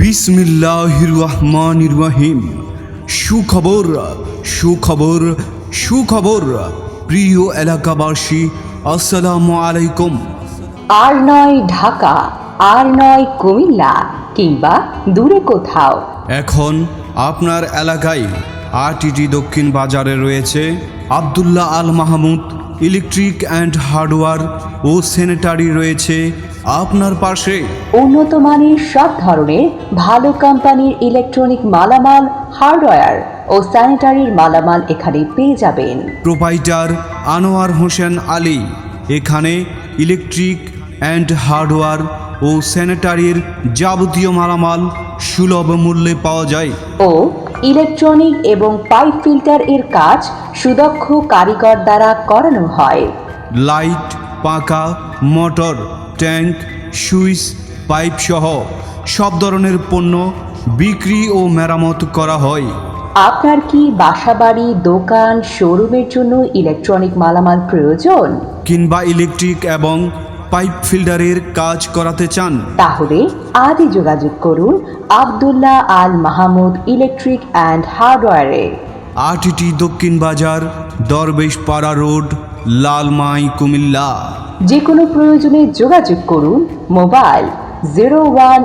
বিসমিল্লাহির রহমানির রহিম সুখবর সুখবর সুখবর। প্রিয় এলাকাবাসী আসসালামু আলাইকুম আর নয় ঢাকা আর নয় কুমিল্লা কিংবা দূরে কোথাও। এখন আপনার এলাকায় আরটিটি দক্ষিণ বাজারে রয়েছে Abdullah Al Mahmud electric and hardware O sanitary রয়েছে আপনার পাশে। উন্নত মানের সব ধরনের ভালো কোম্পানির ইলেকট্রনিক মালামাল হার্ডওয়্যার ও স্যানিটারির মালামাল এখানে পেয়ে যাবেন। প্রোপাইটার আনোয়ার হোসেন আলী এখানে ইলেকট্রিক অ্যান্ড হার্ডওয়্যার ও স্যানিটারির যাবতীয় মালামাল সুলভ মূল্যে পাওয়া যায়। ও ইলেকট্রনিক এবং পাইপ ফিল্টার এর কাজ সুদক্ষ কারিগর দ্বারা করানো হয়। লাইট পাকা মোটর ট্যাঙ্ক সুইচ পাইপ সহ সব ধরনের পণ্য বিক্রি ও মেরামত করা হয়। আপনার কি বাসাবাড়ি দোকান শোরুমের জন্য ইলেকট্রনিক মালামাল প্রয়োজন? কিংবা ইলেকট্রিক এবং পাইপ ফিল্ডারের কাজ করাতে চান? তাহলে আজই যোগাযোগ করুন আবদুল্লাহ আল মাহমুদ ইলেকট্রিক অ্যান্ড হার্ডওয়ারে আটটি দক্ষিণ বাজার দরবেশ পাড়া রোড লালমাই কুমিল্লা। যে কোনো প্রয়োজনে যোগাযোগ করুন মোবাইল জিরো ওয়ান